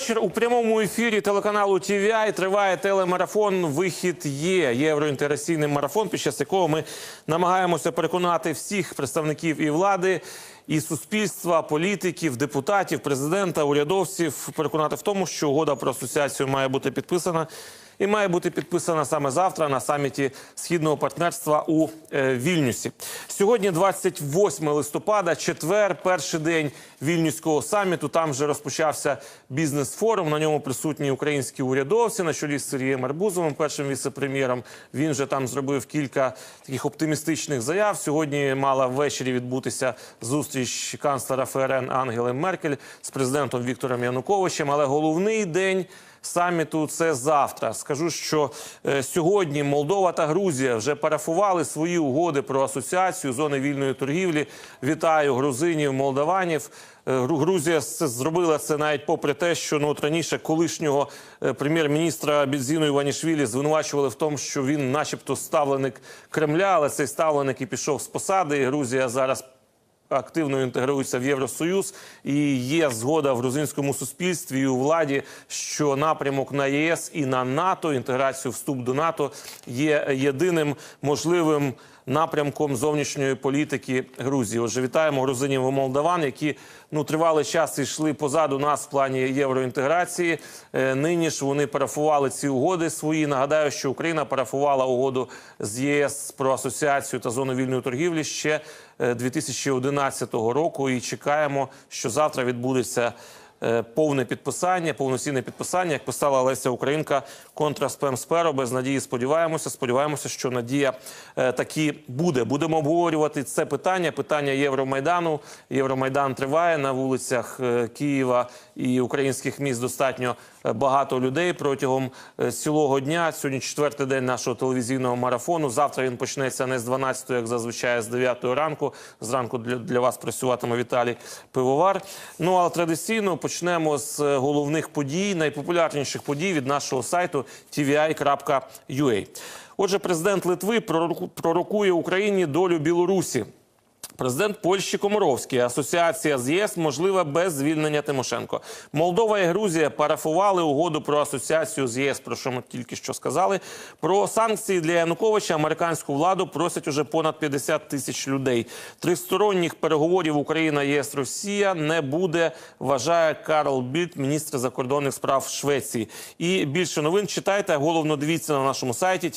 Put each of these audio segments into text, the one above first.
вечір. У прямому ефірі телеканалу TVI триває телемарафон Вихід є євроінтераційний марафон, під час якого ми намагаємося переконати всіх представників і влади, і суспільства, політиків, депутатів, президента, урядовців переконати в тому, що угода про асоціацію має бути підписана. І має бути підписана саме завтра на саміті східного партнерства у е, Вільнюсі. Сьогодні, 28 листопада, четвер, перший день вільнюського саміту. Там вже розпочався бізнес-форум. На ньому присутні українські урядовці на чолі з Сергієм Арбузовим, першим віце-прем'єром. Він же там зробив кілька таких оптимістичних заяв. Сьогодні мала ввечері відбутися зустріч канцлера ФРН Ангели Меркель з президентом Віктором Януковичем. Але головний день саміту це завтра. Скажу, що е, сьогодні Молдова та Грузія вже парафували свої угоди про асоціацію зони вільної торгівлі. Вітаю грузинів, молдаванів. Е, Грузія зробила це навіть попри те, що ну от раніше колишнього е, прем'єр-міністра Бідзіну Іванішвілі звинувачували в тому, що він, начебто, ставленик Кремля, але цей ставленик і пішов з посади. І Грузія зараз активно інтегруються в Євросоюз, і є згода в грузинському суспільстві і у владі, що напрямок на ЄС і на НАТО, інтеграцію вступ до НАТО є єдиним можливим напрямком зовнішньої політики Грузії. Отже, вітаємо грузинів і молдаван, які ну тривалий час йшли позаду нас в плані євроінтеграції. Е, Нині ж вони парафували ці угоди свої. Нагадаю, що Україна парафувала угоду з ЄС про асоціацію та зону вільної торгівлі ще е, 2011 року. І чекаємо, що завтра відбудеться. е, Повне підписання, повноцінне підписання, як писала Леся Українка, контра спем сперо. Без надії сподіваємося. Сподіваємося, що надія е, таки буде. Будемо обговорювати це питання. Питання Євромайдану. Євромайдан триває на вулицях е, Києва і українських міст. Достатньо е, багато людей протягом цілого дня. Сьогодні четвертий день нашого телевізійного марафону. Завтра він почнеться не з 12, як зазвичай, з 9 ранку. Зранку для, для вас працюватиме Віталій Пивовар. Ну а традиційно почнемо з головних подій, найпопулярніших подій від нашого сайту tvi.ua. Отже, президент Литви пророку- пророкує Україні долю Білорусі. Президент Польщі Комаровський. Асоціація з ЄС можлива без звільнення Тимошенко. Молдова і Грузія парафували угоду про асоціацію з ЄС, про що ми тільки що сказали. Про санкції для Януковича американську владу просять уже понад 50 тисяч людей. Тристоронніх переговорів Україна, ЄС, Росія не буде. Вважає Карл Більд, міністр закордонних справ Швеції. І більше новин читайте. Головно дивіться на нашому сайті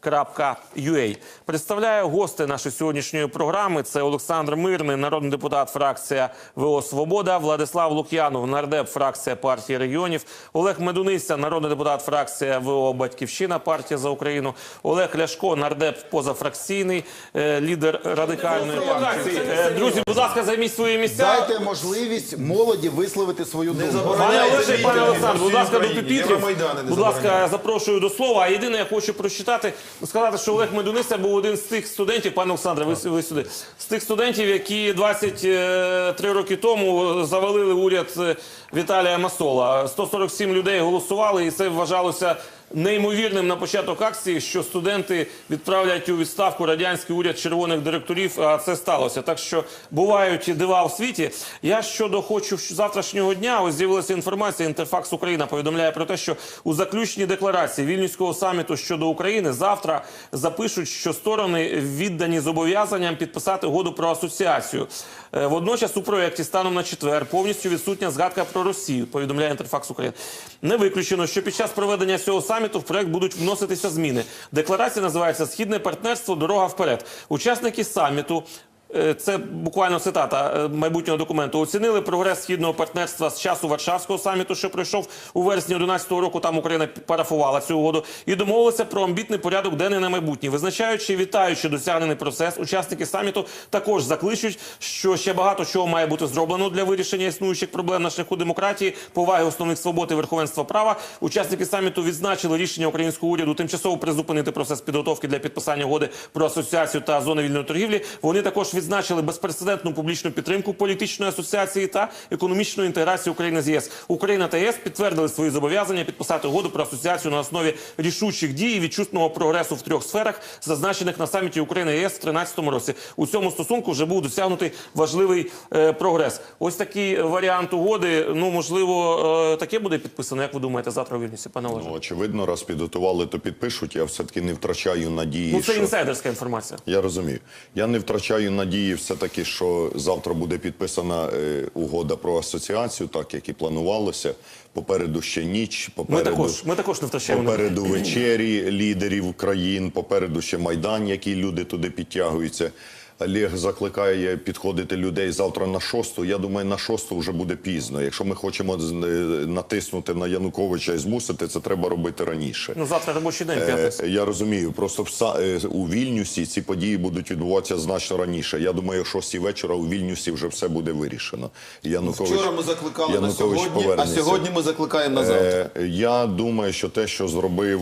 tvi.ua. Представляю гости нашої сьогоднішньої програми. Це Олександр Мирний, народний депутат, фракція ВО Свобода, Владислав Лук'янов, нардеп, фракція партії регіонів, Олег Медуниця, народний депутат, фракція ВО Батьківщина, партія за Україну, Олег Ляшко, нардеп позафракційний, е, лідер радикальної партії. Е, Друзі, будь ласка, займіть свої місця. Дайте можливість молоді висловити свою думку. Пане Олеже, пане Олександр, будь ласка, до не Будь ласка, запрошую до слова. А єдине, я хочу прочитати, сказати, що Олег Медуниця був один з тих студентів, пане Олександре, ви, ви сюди, з тих студентів, які 23 роки тому завалили уряд е, Віталія Масола. 147 людей голосували, і це вважалося. Неймовірним на початок акції, що студенти відправлять у відставку радянський уряд червоних директорів. А це сталося. Так що бувають дива в світі. Я щодо хочу завтрашнього дня. Ось з'явилася інформація. Інтерфакс Україна повідомляє про те, що у заключній декларації вільнюського саміту щодо України завтра запишуть, що сторони віддані зобов'язанням підписати угоду про асоціацію. Е, Водночас у проєкті станом на четвер повністю відсутня згадка про Росію. Повідомляє Інтерфакс України. Не виключено, що під час проведення цього саміту в проект будуть вноситися зміни. Декларація називається Східне партнерство. Дорога вперед. Учасники саміту. Е, Це буквально цитата е, майбутнього документу. Оцінили прогрес східного партнерства з часу Варшавського саміту, що пройшов у вересні 2011 року. Там Україна парафувала цю угоду і домовилися про амбітний порядок денний на майбутнє. Визначаючи, вітаючи досягнений процес, учасники саміту також закличуть, що ще багато чого має бути зроблено для вирішення існуючих проблем на шляху демократії, поваги основних свобод і верховенства права. Учасники саміту відзначили рішення українського уряду тимчасово призупинити процес підготовки для підписання угоди про асоціацію та зони вільної торгівлі. Вони також відзначили безпрецедентну публічну підтримку політичної асоціації та економічної інтеграції України з єС. Україна та ЄС підтвердили свої зобов'язання підписати угоду про асоціацію на основі рішучих дій і відчутного прогресу в трьох сферах, зазначених на саміті України ЄС в 2013 році. У цьому стосунку вже був досягнутий важливий е, прогрес. Ось такий варіант угоди. Ну можливо, е, таке буде підписано. Як ви думаєте, завтра у Вільнюсі, пане Олеже? Ну, очевидно, раз підготували, то підпишуть. Я все-таки не втрачаю надії. Ну це що... інсайдерська інформація. Я розумію. Я не втрачаю надії все-таки, що завтра буде підписана е, угода про асоціацію, так як і планувалося. Попереду ще ніч, Ми попереду, також ми також не втрачаємо. попереду вечері лідерів країн, попереду ще Майдан, які люди туди підтягуються. Олег закликає підходити людей завтра на шосту. Я думаю, на шосту вже буде пізно. Якщо ми хочемо е, натиснути на Януковича і змусити, це треба робити раніше. Ну завтра робочий день п'ятниця. Е, Я розумію. Просто в е, у Вільнюсі ці події будуть відбуватися значно раніше. Я думаю, о 6 вечора у Вільнюсі вже все буде вирішено. Янукович, Вчора ми закликали на Янукович сьогодні, а сьогодні ми закликаємо на завтра. Е, Я думаю, що те, що зробив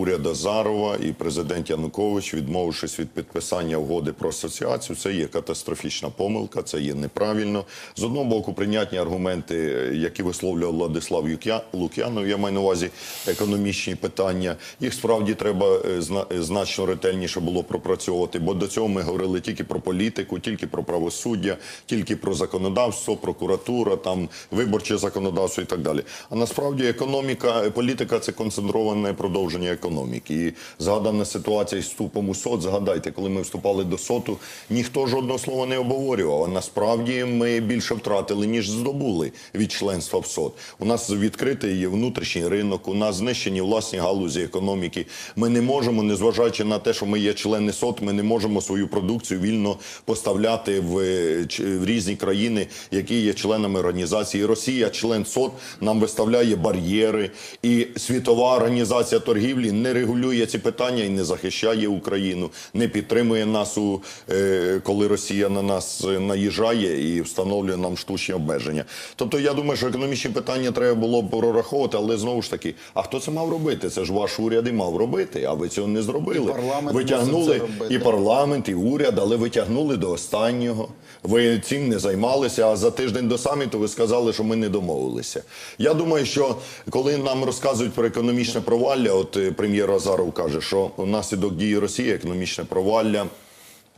уряд Азарова і президент Янукович, відмовившись від підписання угоди про асоціацію, це є катастрофічна помилка, це є неправильно. З одного боку, прийнятні аргументи, які висловлював Владислав Лук'янов, я маю на увазі економічні питання. Їх справді треба е, е, значно ретельніше було пропрацьовувати, бо до цього ми говорили тільки про політику, тільки про правосуддя, тільки про законодавство, прокуратура, там виборче законодавство і так далі. А насправді економіка, е, політика це концентроване продовження економіки. І згадана ситуація із вступом у СОТ. Згадайте, коли ми вступали до СОТу, ніхто жодного слова не обговорював. Насправді ми більше втратили, ніж здобули від членства в СОТ. У нас відкритий внутрішній ринок, у нас знищені власні галузі економіки. Ми не можемо, незважаючи на те, що ми є члени СОТ, ми не можемо свою продукцію вільно поставляти в, е, в різні країни, які є членами організації. Росія, член СОТ, нам виставляє бар'єри, і світова організація торгівлі не регулює ці питання і не захищає Україну, не підтримує нас у е, коли Росія на нас наїжджає і встановлює нам штучні обмеження. Тобто, я думаю, що економічні питання треба було б прораховувати, але знову ж таки, а хто це мав робити? Це ж ваш уряд і мав робити, а ви цього не зробили. І парламент ви мусив тягнули це і парламент, і уряд, але ви тягнули до останнього. Ви цим не займалися. А за тиждень до саміту ви сказали, що ми не домовилися. Я думаю, що коли нам розказують про економічне провалля, от е, прем'єр Азаров каже, що внаслідок дії Росії економічне провалля.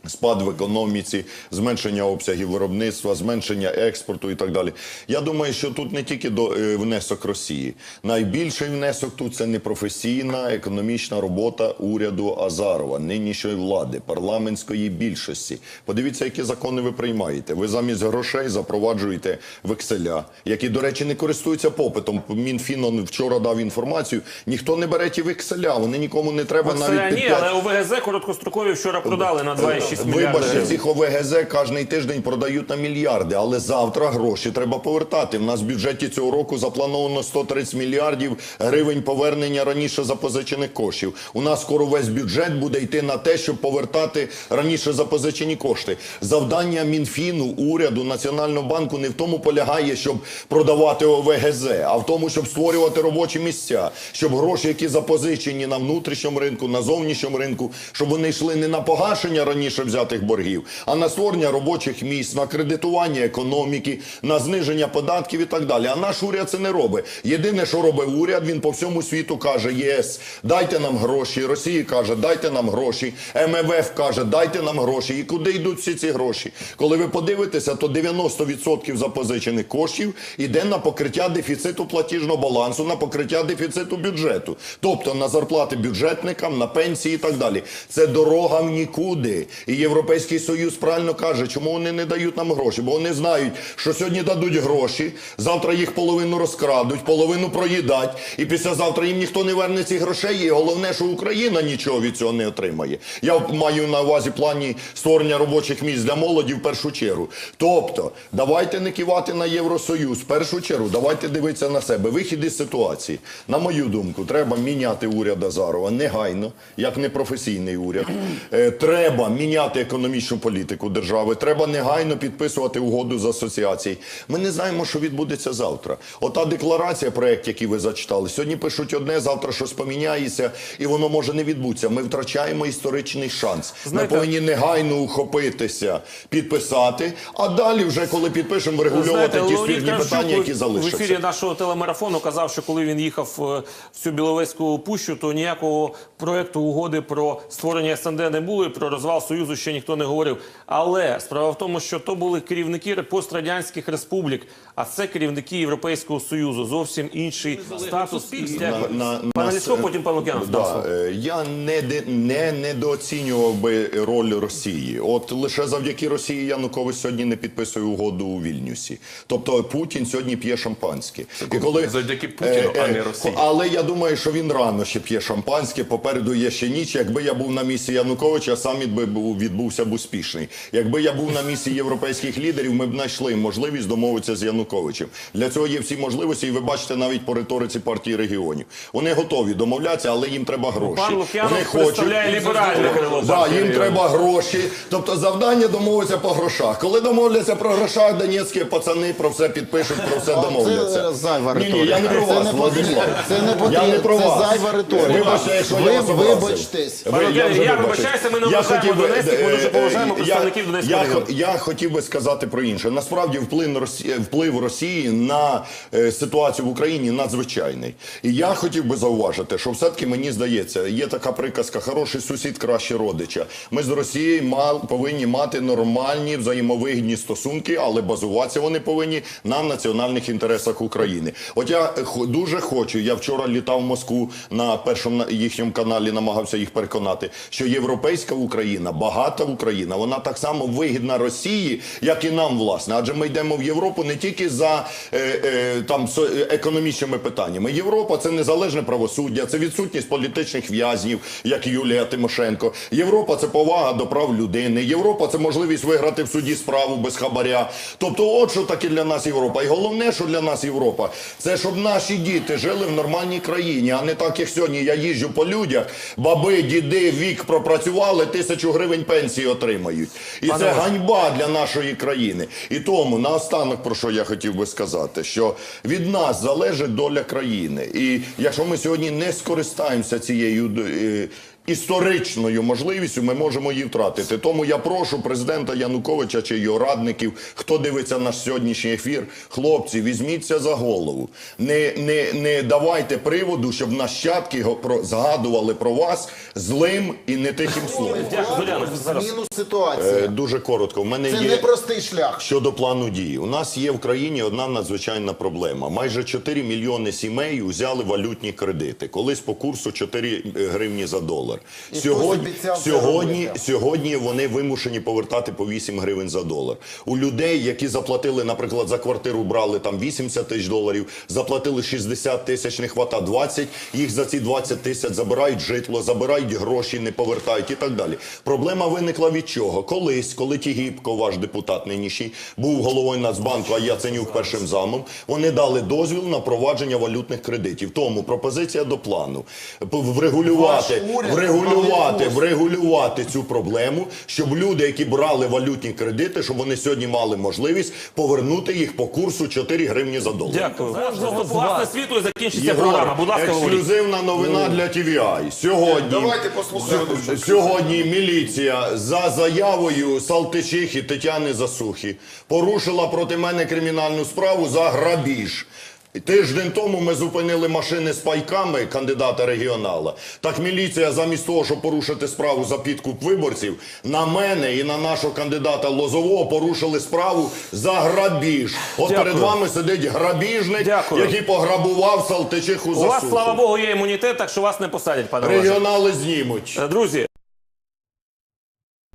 Спад в економіці, зменшення обсягів виробництва, зменшення експорту і так далі. Я думаю, що тут не тільки до е, внесок Росії. Найбільший внесок тут це непрофесійна економічна робота уряду Азарова, нинішньої влади, парламентської більшості. Подивіться, які закони ви приймаєте. Ви замість грошей запроваджуєте векселя, які, до речі, не користуються попитом. Мінфін вчора дав інформацію. Ніхто не бере ті векселя, вони нікому не треба навіть Це під ні, п'ять- але ОВГЗ короткострокові вчора продали на 2,6 мільярда. Вибачте, цих ОВГЗ кожний тиждень продають на мільярди, але завтра гроші треба повертати. У нас в бюджеті цього року заплановано 130 мільярдів гривень повернення раніше запозичених коштів. У нас скоро весь бюджет буде йти на те, щоб повертати раніше запозичені кошти. Завдання Мінфіну, уряду, Національного банку не в тому полягає, щоб продавати ОВГЗ, а в тому, щоб створювати робочі місця, щоб гроші, які запозичені на внутрішньому ринку, на зовнішньому ринку, щоб вони йшли не на погашення раніше взятих боргів, а на створення робочих місць, на кредитування економіки, на зниження податків і так далі. А наш уряд це не робить. Єдине, що робить уряд, він по всьому світу каже: ЄС, дайте нам гроші. Росія каже, дайте нам гроші. МВФ каже, дайте нам гроші. І куди йдуть всі ці гроші? Коли ви подивитеся, то 90% запозичених коштів іде на покриття дефіциту платіжного балансу, на покриття дефіциту бюджету, тобто на зарплати бюджетникам, на пенсії і так далі. Це дорога в нікуди. І Європейський Союз правильно каже, чому вони не дають нам гроші, бо вони знають, що сьогодні дадуть гроші, завтра їх половину розкрадуть, половину проїдать, і післязавтра їм ніхто не верне ці грошей. І головне, що Україна нічого від цього не отримає. Я маю на увазі плані створення робочих місць для молоді в першу чергу. Тобто, давайте не кивати на Євросоюз. В першу чергу, давайте дивитися на себе. Вихід із ситуації. На мою думку, треба міняти уряд Азарова негайно, як непрофесійний уряд. Е, Треба міняти. Міняти економічну політику держави. Треба негайно підписувати угоду з асоціації. Ми не знаємо, що відбудеться завтра. Ота декларація, проект, який ви зачитали, сьогодні пишуть одне, завтра щось поміняється, і воно може не відбутися. Ми втрачаємо історичний шанс. Знаєте- Ми повинні негайно ухопитися, підписати, а далі, вже коли підпишемо, врегульовувати ті Леонід спірні Кравчук питання, які в залишаться. ефірі нашого телемарафону казав, що коли він їхав е, в цю Біловезьку пущу, то ніякого проекту угоди про створення СНД не було і про розвал Союзу ще ніхто не говорив. Але справа в тому, що то були керівники пострадянських республік, а це керівники Європейського Союзу. Зовсім інший статус. Пане Лісько, потім пан Лук'янов. Да, е, я не, не недооцінював би роль Росії. От лише завдяки Росії Янукович сьогодні не підписує угоду у Вільнюсі. Тобто Путін сьогодні п'є шампанське. І коли, завдяки Путіну, а не Росії. Але я думаю, що він рано ще п'є шампанське. Попереду є ще ніч. Якби я був на місці Януковича, саміт би був відбувся б успішний. Якби я був на місці європейських лідерів, ми б знайшли можливість домовитися з Януковичем. Для цього є всі можливості, і ви бачите навіть по риториці партії регіонів. Вони готові домовлятися, але їм треба гроші. Пан Вони представляє ліберальне крило Да, їм треба гроші. Тобто завдання домовитися по грошах. Коли домовляться про грошах, донецькі пацани про все підпишуть, про все домовляться. Це зайва Ні, ні, я не про вас, не Владислав. Це не потрібно. Я не про Це вас. зайва риторика. Вибачте, якщо я вас образив. вибачтесь. Ви- вже я вибачусь. вибачаюся, ми не вважаємо хотів би, Донецьких, ми дуже е, поважаємо е, представників я- Донецького регіону. я хотів би сказати про інше. Насправді вплив Росії, вплив Росії на е, ситуацію в Україні надзвичайний. І я хотів би зауважити, що все-таки мені здається, є така приказка: хороший сусід краще родича. Ми з Росією мал, повинні мати нормальні взаємовигідні стосунки, але базуватися вони повинні на національних інтересах України. От я дуже хочу. Я вчора літав в Москву на першому їхньому каналі, намагався їх переконати, що європейська Україна, багата Україна, вона так само вигідна Росії, як і нам, власне. Адже ми йдемо в Європу не тільки за е, е, там економічними питаннями. Європа це незалежне правосуддя, це відсутність політичних в'язнів, як Юлія Тимошенко. Європа це повага до прав людини. Європа це можливість виграти в суді справу без хабаря. Тобто, от що таке для нас Європа. І головне, що для нас Європа, це щоб наші діти жили в нормальній країні, а не так, як сьогодні я їжджу по людях, баби, діди вік пропрацювали, тисячу гривень пенсії отримають. І Пане це ганьба для нашої країни. І тому наостанок про що я хотів би сказати, що від нас залежить доля країни. І якщо ми сьогодні не скористаємося цією е, історичною можливістю, ми можемо її втратити. Тому я прошу президента Януковича чи його радників, хто дивиться наш сьогоднішній ефір, хлопці, візьміться за голову. Не, не, не давайте приводу, щоб нащадки згадували про вас злим і не тихим словом. Зміну Е, ситуації. Дуже коротко. В мене Це є непростий шлях. щодо плану дії. У нас є в країні одна надзвичайна проблема. Майже 4 мільйони сімей взяли валютні кредити. Колись по курсу 4 гривні за долар. І Сьогодні, сьогодні, сьогодні вони вимушені повертати по 8 гривень за долар. У людей, які заплатили, наприклад, за квартиру брали там 80 тисяч доларів, заплатили 60 тисяч, не хвата 20, їх за ці 20 тисяч забирають житло, забирають гроші, не повертають і так далі. Проблема виникла від чого? Колись, коли Тігіпко, ваш депутат нинішній, був головою Нацбанку, а Яценюк першим замом, вони дали дозвіл на провадження валютних кредитів. Тому пропозиція до плану врегулювати, Ваш уряд врегулювати, врегулювати цю проблему, щоб люди, які брали валютні кредити, щоб вони сьогодні мали можливість повернути їх по курсу 4 гривні за долар. Дякую. Просто власне світло і закінчиться Єгор, програма. Будь ласка, говоріть. ексклюзивна новина для TVI. Сьогодні, Давайте послухаємо. Сьогодні міліція за заявою Салтичихи Тетяни Засухи порушила проти мене кримінальну справу за грабіж. Тиждень тому ми зупинили машини з пайками кандидата регіонала. Так міліція замість того, щоб порушити справу за підкуп виборців, на мене і на нашого кандидата Лозового порушили справу за грабіж. От Дякую. перед вами сидить грабіжник, Дякую. який пограбував Салтичиху У вас, слава Богу, є імунітет, так що вас не посадять, пане Олеже. Регіонали знімуть. Друзі,